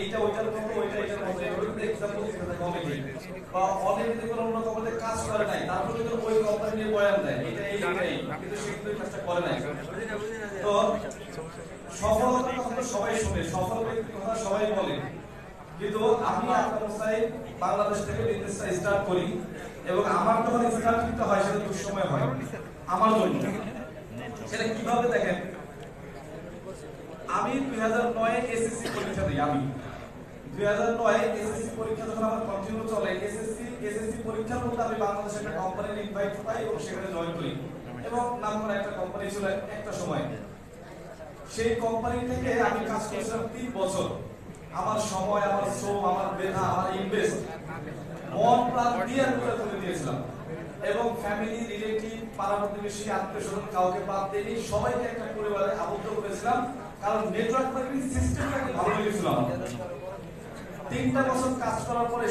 এইটা, ওইটার মতো ওইটা এটার মতো এগুলো কিন্তু এক্সাম্পল দিতে অনেকেই বা যদি কোনো অন্য কোম্পানিতে কাজ করে নাই, তারপর কিন্তু ওই কোম্পানি নিয়ে বয়ান দেয়। এটা এই, এটা কিন্তু সে কিন্তু করে নাই। তো সফলতার কথা সবাই শুনে, সফল ব্যক্তির কথা সবাই বলে। কিন্তু আমি অবস্থায় বাংলাদেশ থেকে বিজনেসটা স্টার্ট করি, এবং আমার যখন স্টার্ট করতে হয়, সেটা দুঃসময় হয়, আমার জন্য। সেটা কীভাবে দেখেন? আমি দুই হাজার নয় এসএসসি পরীক্ষা দিই, আমি। আমার এবং সময়। আমার শ্রম, আমার মেধা আমার ইনভেস্ট মন প্রাণ দিয়ে আমি তুলে দিয়েছিলাম। এবং ফ্যামিলি রিলেটিভ পাড়া প্রতিবেশী আত্মীয় স্বজন কাউকে বাদ দিয়ে সবাইকে একটা পরিবারে আবদ্ধ করেছিলাম। কারণ নেটওয়ার্ক মার্কেটিং সিস্টেমটাকে ভালো লেগেছিল আমার তিনটা বছর কাজ করার পরে